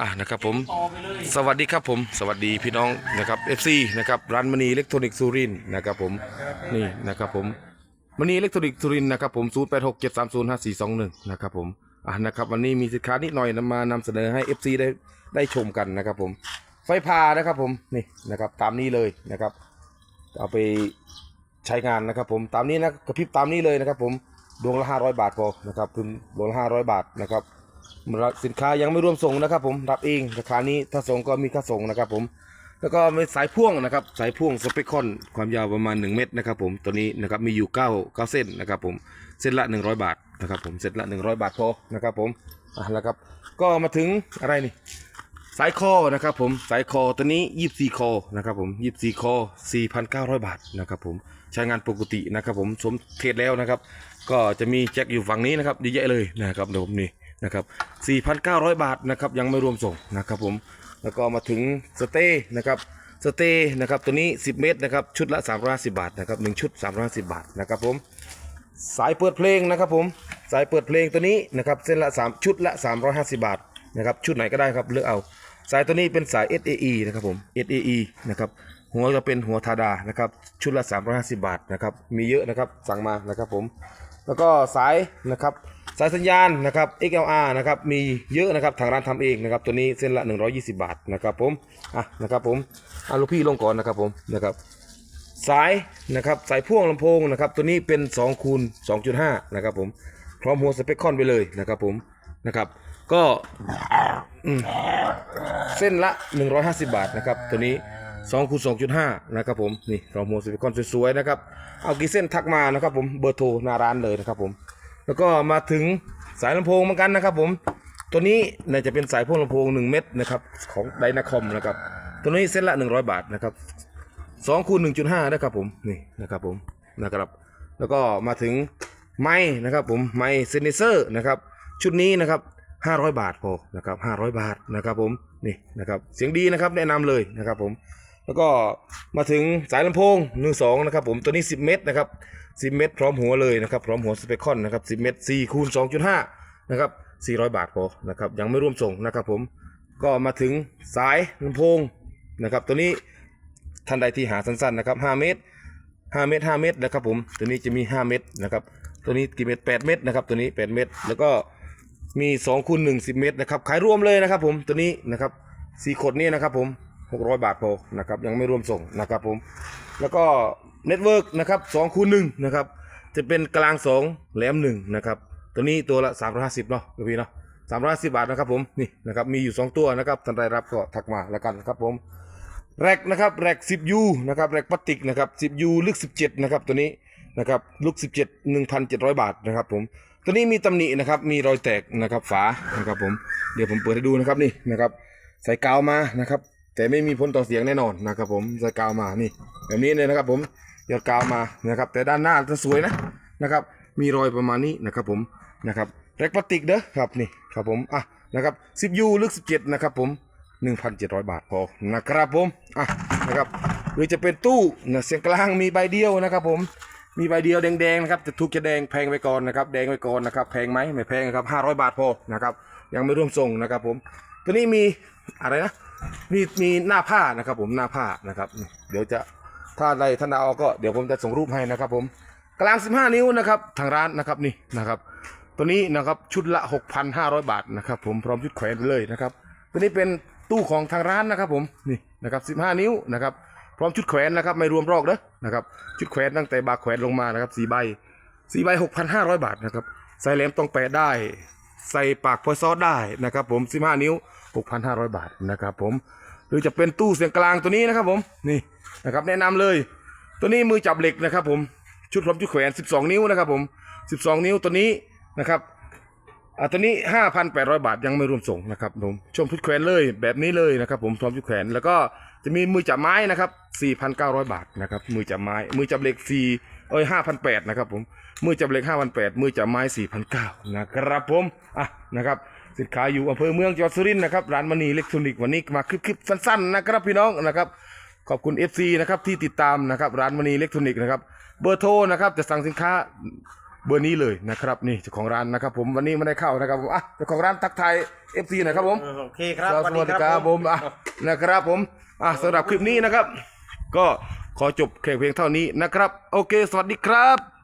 อะนะครับผมต่อไปเลยสวัสดีครับผม สวัสดีพี่น้องนะครับ FC นะครับร้านมณีอิเล็กทรอนิกส์สุรินทร์นะครับผมนี่นะครับผมมณีอิเล็กทรอนิกส์สุรินทร์นะครับผม0867305421นะครับผมอะนะครับวันนี้มีสินค้านิดหน่อยนำมานำเสนอให้ FC ได้ได้ชมกันนะครับผมไฟพานะครับผมนี่นะครับตามนี้เลยนะครับ เอาไปใช้งานนะครับผมตามนี้นะกระพริบตามนี้เลยนะครับผมดวงละ500 บาทพอนะครับทุนดวงละ500 บาทนะครับ สินค้ายังไม่รวมส่งนะครับ ผมรับเองราคานี้ถ้าส่งก็มีค่าส่งนะครับ ผม แล้วก็มีสายพ่วงนะครับ สายพ่วงสเปคคอนความยาวประมาณ 1 เมตรนะครับ ผมตัวนี้นะครับมีอยู่9 9เส้นนะครับ ผมเส้นละ 100 บาทนะครับ ผมเส้นละ 100 บาทพอนะครับ ผมอะแล้วครับ ก็มาถึงอะไรนี่สายคอนะครับผมสายคอตัวนี้ 24 คอนะครับผม 24 คอ 4,900 บาทนะครับผมใช้งานปกตินะครับผมสมเทศแล้วนะครับ ก็จะมีแจ็คอยู่ฝั่งนี้นะครับเยอะแยะเลยนะครับเดี๋ยวผมนี่ นะครับ 4,900 บาทนะครับยังไม่รวมส่งนะครับผมแล้วก็มาถึงสเต้นะครับสเต้นะครับตัวนี้ 10 เมตรนะครับชุดละ 350 บาทนะครับ1ชุด 350 บาทนะครับผมสายเปิดเพลงนะครับผมสายเปิดเพลงตัวนี้นะครับเส้นละ 3 ชุดละ 350 บาทนะครับชุดไหนก็ได้ครับเลือกเอา สายตัวนี้เป็นสาย SAE นะครับผม SAE นะครับหัวจะเป็นหัวทาดานะครับชุดละ 350 บาทนะครับมีเยอะนะครับสั่งมานะครับผมแล้วก็สายนะครับ สายสัญญาณนะครับ XLR นะครับมีเยอะนะครับทางร้านทำเองนะครับตัวนี้เส้นละ 120 บาทนะครับผมอะนะครับผมเอาลูกพี่ลงก่อนนะครับผมนะครับสายนะครับสายพ่วงลำโพงนะครับตัวนี้เป็น2คูณ2.5นะครับผมพร้อมหัวสเปคคอนไปเลยนะครับผมนะครับก็เส้นละ 150 บาทนะครับตัวนี้2คูณ2.5นะครับผมนี่พร้อมหัวสเปคคอนสวยๆนะครับเอากี่เส้นทักมานะครับผมเบอร์โทรหน้าร้านเลยนะครับผม แล้วก็มาถึงสายลำโพงเหมือนกันนะครับ ผมตัวนี้น่าจะเป็นสายพ่วงลำโพง 1 เม็ดนะครับของไดนาคอมนะครับตัวนี้เส้นละ 100 บาทนะครับสองคูณหนึ่งจุดห้านะครับผมนี่นะครับผมนะครับ แล้วก็มาถึงไม้นะครับผมไม้เซนเซอร์นะครับชุดนี้นะครับห้าร้อยบาทพอนะครับห้าร้อยบาทนะครับผมนี่นะครับเสียงดีนะครับแนะนำเลยนะครับผม แล้วก็มาถึงสายลำโพงหนึ่งสองนะครับผมตัวนี้ 10 เมตรนะครับ10 เมตร พร้อมหัวเลยนะครับพร้อมหัวสเปคคอนนะครับ10 เมตร4คูณ2.5นะครับ400 บาทพอนะครับยังไม่รวมส่งนะครับผมก็มาถึงสายลำโพงนะครับตัวนี้ท่านใดที่หาสั้นๆนะครับ5เมตร 5 เมตร 5 เมตรนะครับผมตัวนี้จะมี 5 เมตรนะครับตัวนี้กี่เมตร 8 เมตรนะครับตัวนี้ 8 เมตร แล้วก็มี2คูณ1 10 เมตรนะครับขายรวมเลยนะครับผมตัวนี้นะครับสี่ขดนี้นะครับผม 600 บาทพอนะครับยังไม่รวมส่งนะครับผมแล้วก็เน็ตเวิร์กนะครับ2คูณ1นะครับจะเป็นกลาง 2 แหลม1นะครับตัวนี้ตัวละ 350เนาะพี่เนาะ350บาทนะครับผมนี่นะครับมีอยู่ 2 ตัวนะครับท่านใดรับก็ทักมาแล้วกันนะครับผมแรกนะครับแรก 10U นะครับแรกพลาสติกนะครับ 10U ลึก 17นะครับตัวนี้นะครับลึก 17 1,700 บาทนะครับผมตัวนี้มีตำหนินะครับมีรอยแตกนะครับฝานะครับผมเดี๋ยวผมเปิดให้ดูนะครับนี่นะครับใส่กาวมานะครับ แต่ไม่มีผลต่อเสียงแน่นอนนะครับผมใส่กาวมานี่ แบบนี้เลยนะครับผมหยอดกาวมานะครับ แต่ด้านหน้าจะสวยนะนะครับ มีรอยประมาณนี้นะครับผมนะครับแรกพลาสติกเด้อครับนี่ครับผมอะนะครับ 10U ลึก 17 นะครับผม 1,700 บาทพอนะครับผมอะนะครับหรือจะเป็นตู้นะเสียงกลางมีใบเดียวนะครับผมมีใบเดียวแดงๆนะครับจะถูกจะแดงแพงไปก่อนนะครับแดงไปก่อนนะครับแพงไหมไม่แพงนะครับ500 บาทพอนะครับยังไม่ร่วมส่งนะครับผม ตัวนี้มีอะไรนะมีมีหน้าผ้านะครับผมหน้าผ้านะครับ เดี๋ยวจะถ้าใดท่านเอาก็เดี๋ยวผมจะส่งรูปให้นะครับผมกลาง 15 นิ้วนะครับทางร้านนะครับนี่นะครับ ตัวนี้นะครับชุดละ 6,500 บาทนะครับผมพร้อมชุดแขวนเลยนะครับ ตัวนี้เป็นตู้ของทางร้านนะครับผมนี่นะครับ 15 นิ้วนะครับพร้อมชุดแขวนนะครับไม่รวมรอกเด้อนะครับชุดแขวนตั้งแต่บาร์แขวนลงมานะครับสี่ใบสี่ใบ6,500บาทนะครับใส่แหลมต้องแปะได้ ใส่ปากพอซอสได้นะครับผม 15 นิ้ว 6,500 บาทนะครับผม หรือจะเป็นตู้เสียงกลางตัวนี้นะครับผมนี่นะครับแนะนำเลย ตัวนี้มือจับเหล็กนะครับผมชุดพร้อมชุดแขวน 12 นิ้วนะครับผม 12 นิ้วตัวนี้นะครับอ่าตัวนี้ 5,800 บาทยังไม่รวมส่งนะครับผมชมชุดแขวนเลยแบบนี้เลยนะครับผมพร้อมชุดแขวนแล้วก็จะมีมือจับไม้นะครับ4,900 บาทนะครับมือจับไม้ มือจับเหล็ก4 เอ้ยห้าพันแปดนะครับผมมือจับเหล็กห้าพันแปดมือจับไม้สี่พันเก้านะครับผมอะนะครับสินค้าอยู่อำเภอเมืองจังหวัดสุรินทร์นะครับร้านมณีเล็กทรอนิกส์วันนี้มาคลิปๆสั้นๆนะครับพี่น้องนะครับขอบคุณ FC นะครับที่ติดตามนะครับร้านมณีเล็กทรอนิกส์นะครับเบอร์โทรนะครับจะสั่งสินค้าเบอร์นี้เลยนะครับนี่เจ้าของร้านนะครับ ผมวันนี้ไม่ได้เข้านะครับผมอะเจ้าของร้านทักไทาย FC หน่อยครับผมโอเคครับสวัสดีครับผมอะนะครับผมอะสำหรับคลิปนี้นะครับ ก็ ขอจบแค่เพียงเท่านี้นะครับ โอเค สวัสดีครับ